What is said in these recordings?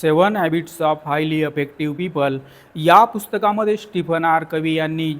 Seven habits of highly effective people. या पुस्तकामध्ये Stephen R कवी यांनी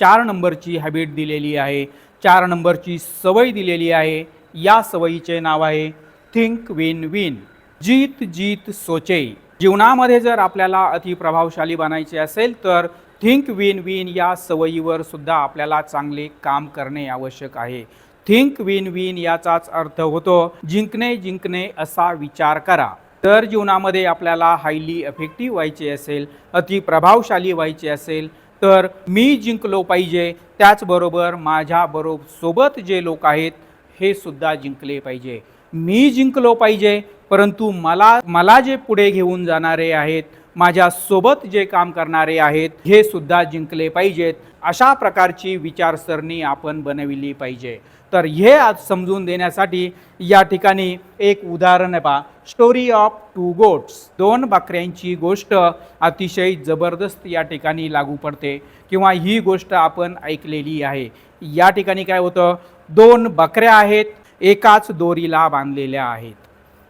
चार नंबरची हॅबिट दिलेली आहे चार नंबरची सवय दिलेली आहे. या सवयीचे नाव आहे थिंक विन विन. जीत जीत सोचे. जीवनामध्ये जर आपल्याला अति प्रभावशाली बनायचे असेल तर थिंक विन विन या सवयीवर सुद्धा आपल्याला चांगले काम करणे आवश्यक आहे. थिंक विन विन याचाच अर्थ होतो जिंकणे जिंकणे असा विचार करा. तर जीवनामध्ये आपल्याला हायली इफेक्टिव्ह व्हायचे असेल अति प्रभावशाली व्हायचे असेल तर मी जिंकलो पाहिजे. त्याचबरोबर माझ्याबरोबर सोबत जे लोक आहेत हे सुद्धा जिंकले पाहिजे. मी जिंकलो पाहिजे परंतु मला मला जे पुढे घेऊन जाणारे आहेत माझ्या सोबत जे काम करणारे आहेत हे सुद्धा जिंकले पाहिजेत. अशा प्रकारची विचारसरणी आपण बनविली पाहिजे. तर हे आज समजून देण्यासाठी या ठिकाणी एक उदाहरण पहा. स्टोरी ऑफ टू गोट्स दोन बकऱ्यांची गोष्ट अतिशय जबरदस्त या ठिकाणी लागू पडते किंवा ही गोष्ट आपण ऐकलेली आहे. या ठिकाणी काय होतं? दोन बकऱ्या आहेत एकाच दोरीला बांधलेल्या आहेत.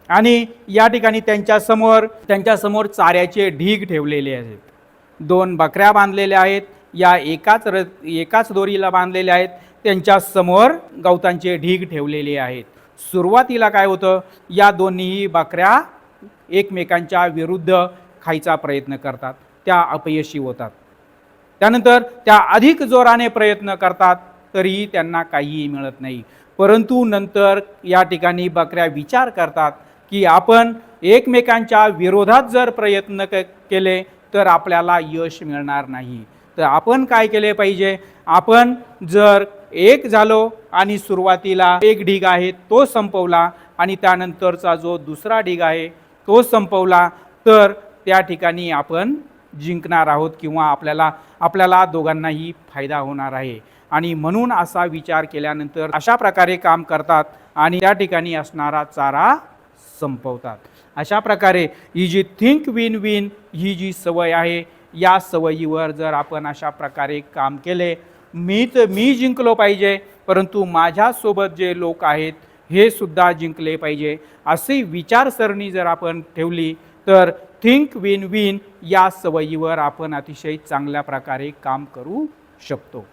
आणि या ठिकाणी त्यांच्यासमोर त्यांच्यासमोर चाऱ्याचे ढीग ठेवलेले आहेत. दोन बकऱ्या बांधलेल्या आहेत या एकाच र एकाच दोरीला बांधलेल्या आहेत त्यांच्यासमोर गवतांचे ढीग ठेवलेले आहेत. सुरुवातीला काय होतं या दोन्हीही बकऱ्या एकमेकांच्या विरुद्ध खायचा प्रयत्न करतात त्या अपयशी होतात. त्यानंतर त्या अधिक जोराने प्रयत्न करतात तरीही त्यांना काहीही मिळत नाही. परंतु नंतर या ठिकाणी बकऱ्या विचार करतात की आपण एकमेकांच्या विरोधात जर प्रयत्न क केले तर आपल्याला यश मिळणार नाही. तर आपण काय केले पाहिजे? आपण जर एक झालो आणि सुरुवातीला एक ढीग आहे तो संपवला आणि त्यानंतरचा जो दुसरा ढीग आहे तो संपवला तर त्या ठिकाणी आपण जिंकणार आहोत किंवा आपल्याला आपल्याला दोघांनाही फायदा होणार आहे. आणि म्हणून असा विचार केल्यानंतर अशा प्रकारे काम करतात आणि त्या ठिकाणी असणारा चारा संपवतात. अशा प्रकारे ही जी थिंक विन विन ही जी सवय आहे या सवयीवर जर आपण अशा प्रकारे काम केले मी तर मी जिंकलो पाहिजे परंतु माझ्यासोबत जे लोक आहेत हे सुद्धा जिंकले पाहिजे. अशी विचारसरणी जर आपण ठेवली तर थिंक विन विन या सवयीवर आपण अतिशय चांगल्या प्रकारे काम करू शकतो.